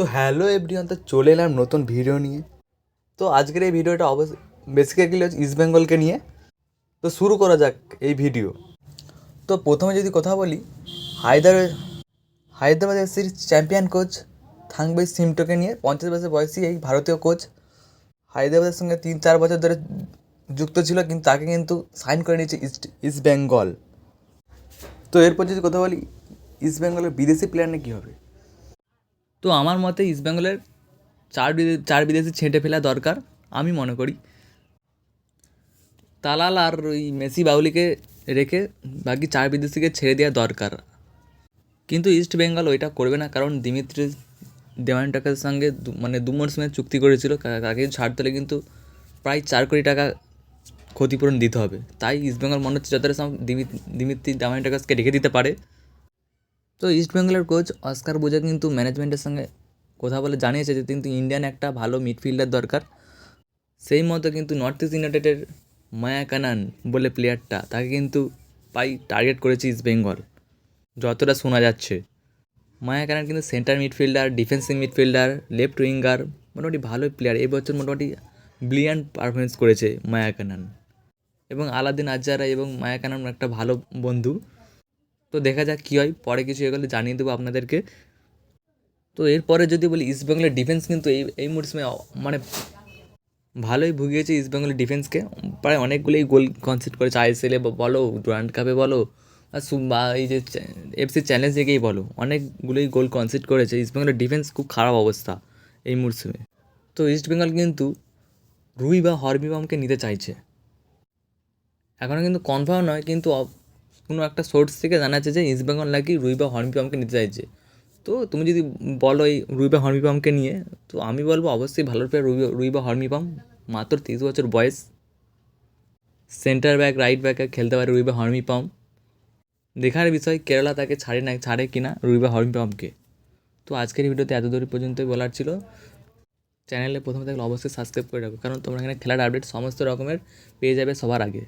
তো hello everyone, তো চলে এলাম নতুন ভিডিও নিয়ে। তো আজকের এই ভিডিওটা অবশ্যই বেসিক্যালি হচ্ছে ইস্ট বেঙ্গলকে নিয়ে। তো শুরু করা যাক এই ভিডিও তো প্রথমে যদি কথা বলি, হায়দার হায়দ্রাবাদ এফসির চ্যাম্পিয়ন কোচ থাংবাই সিমটোকে নিয়ে। পঞ্চাশ বছর বয়সী এই ভারতীয় কোচ হায়দ্রাবাদের সঙ্গে তিন চার বছর ধরে যুক্ত ছিল, কিন্তু তাকে কিন্তু সাইন করে নিয়েছে ইস্ট ইস্ট বেঙ্গল তো এরপর যদি কথা বলি ইস্ট বেঙ্গলের বিদেশি প্লেয়ার নিয়ে কী হবে? তো আমার মতে ইস্ট বেঙ্গলের চার চার বিদেশি ছেঁটে ফেলা দরকার, আমি মনে করি। তালাল আর ওই মেসি বাউলিকে রেখে বাকি চার বিদেশিকে ছেড়ে দেওয়া দরকার। কিন্তু ইস্ট বেঙ্গল ওইটা করবে না, কারণ দিমিত্রি দেওয়ানটাকের সঙ্গে মানে দু মরশুমের চুক্তি করেছিল তাকে ছাড় দিলে কিন্তু প্রায় চার কোটি টাকা ক্ষতিপূরণ দিতে হবে। তাই ইস্ট বেঙ্গল মনে হচ্ছে যতটা দিমিত্রি দেওয়ানটাকাসকে রেখে দিতে পারে। তো ইস্ট বেঙ্গলের কোচ অস্কার বুজা কিন্তু ম্যানেজমেন্টের সঙ্গে কথা বলে জানিয়েছে যে কিন্তু ইন্ডিয়ান একটা ভালো মিডফিল্ডার দরকার। সেই মতো কিন্তু নর্থ ইস্ট ইউনাইটেডের মায়া কানান বলে প্লেয়ারটা, তাকে কিন্তু পাই টার্গেট করেছে ইস্ট বেঙ্গল। যতটা শোনা যাচ্ছে। মায়া কানান কিন্তু centre midfielder defensive midfielder, left winger, মোটামুটি ভালোই প্লেয়ার। এই বছর মোটামুটি ব্রিলিয়ান্ট পারফরমেন্স করেছে মায়া কানান। এবং আলাদিন আজারা এবং মায়া কানান একটা ভালো বন্ধু। তো দেখা যাক কী হয়। পরে কিছু এগুলো জানিয়ে দেবো আপনাদেরকে। তো এরপরে যদি বলি ইস্ট বেঙ্গলের ডিফেন্স কিন্তু এই এই মরশুমে মানে ভালোই ভুগিয়েছে ইস্ট বেঙ্গলের ডিফেন্সকে প্রায় অনেকগুলোই গোল কনসিড করেছে। আইএসএলে বলো ডুরান্ড কাপে বলো, বা এই যে এফসি চ্যালেঞ্জ লিগেই বলো, অনেকগুলোই গোল কনসিড করেছে। ইস্ট বেঙ্গলের ডিফেন্স খুব খারাপ অবস্থা এই মরশুমে তো ইস্ট বেঙ্গল কিন্তু রুই বা হরবিবামকে নিতে চাইছে। এখনও কিন্তু কনফার্ম নয়, কিন্তু কোনো একটা সোর্স থেকে জানা যাচ্ছে যে ইস্ট বেঙ্গল নাকি রুই বা হর্নবিপামকে নিতে চাইছে। তো তুমি যদি বলো এই রুই বা হর্নবিপামকে নিয়ে, তো আমি বলব অবশ্যই ভালো প্লেয়ার রুই রুই বা হর্নবিপাম মাত্র তিরিশ বছর বয়স। সেন্টার ব্যাক রাইট ব্যাকে খেলতে পারে রুই বা হর্নবিপাম দেখার বিষয়, কেরালা তাকে ছাড়ে না, ছাড়ে কিনা রুই বা হর্নবিপামকে তো আজকের ভিডিওতে এত দূর পর্যন্তই বলার ছিল। চ্যানেলে প্রথমে থাকলে অবশ্যই সাবস্ক্রাইব করে রাখো, কারণ তোমরা এখানে খেলার আপডেট সমস্ত রকমের পেয়ে যাবে সবার আগে।